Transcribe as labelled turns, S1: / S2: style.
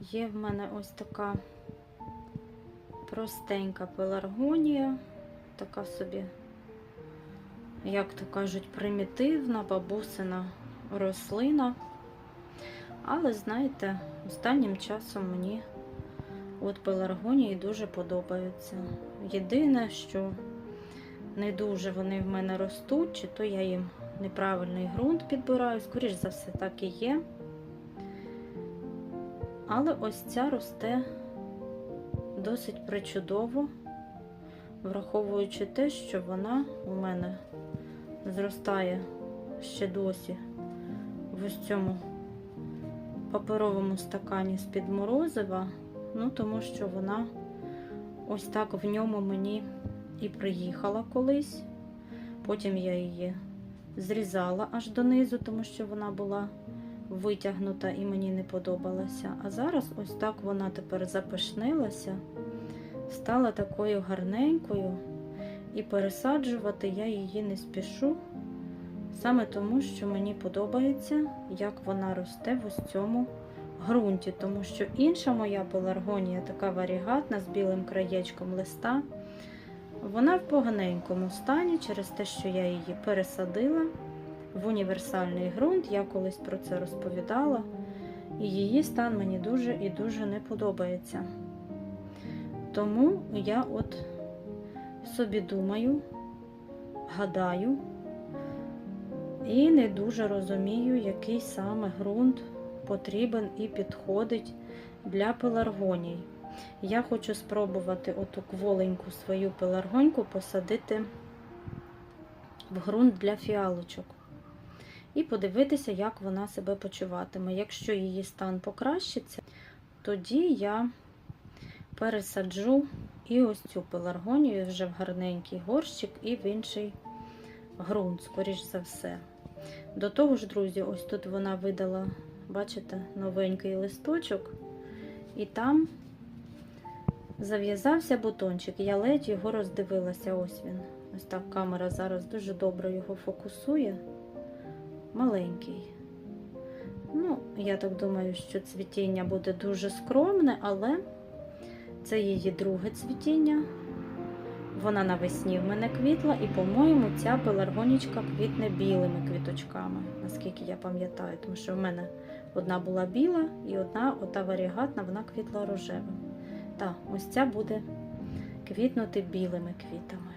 S1: Є в мене ось така простенька пеларгонія, така собі, як то кажуть, примітивна бабусина рослина. Але, знаєте, останнім часом мені от пеларгонії дуже подобаються. Єдине, що не дуже вони в мене ростуть, чи то я їм неправильний ґрунт підбираю, скоріш за все, так і є. Але ось ця росте досить причудово, враховуючи те, що вона у мене зростає ще досі в ось цьому паперовому стакані з-під морозива, ну тому що вона ось так в ньому мені і приїхала колись. Потім я її зрізала аж донизу, тому що вона була витягнута і мені не подобалася. А зараз ось так вона тепер запишнилася, стала такою гарненькою, і пересаджувати я її не спішу. Саме тому, що мені подобається, як вона росте в ось цьому ґрунті, тому що інша моя пеларгонія, така варігатна з білим краєчком листа, вона в поганенькому стані через те, що я її пересадила в універсальний ґрунт. Я колись про це розповідала, і її стан мені дуже і дуже не подобається. Тому я от собі думаю, гадаю, і не дуже розумію, який саме ґрунт потрібен і підходить для пеларгоній. Я хочу спробувати оту кволеньку свою пеларгоньку посадити в ґрунт для фіалочок. І подивитися, як вона себе почуватиме. Якщо її стан покращиться, тоді я пересаджу і ось цю пеларгонію вже в гарненький горщик і в інший ґрунт, скоріш за все. До того ж, друзі, ось тут вона видала, бачите, новенький листочок, і там зав'язався бутончик. Я ледь його роздивилася. Ось він. Ось так камера зараз дуже добре його фокусує. Маленький. Ну, я так думаю, що цвітіння буде дуже скромне, але це її друге цвітіння. Вона навесні в мене квітла, і, по-моєму, ця пеларгонічка квітне білими квіточками, наскільки я пам'ятаю, тому що в мене одна була біла і одна ота варігатна, вона квітла рожевим. Так, ось ця буде квітнути білими квітами.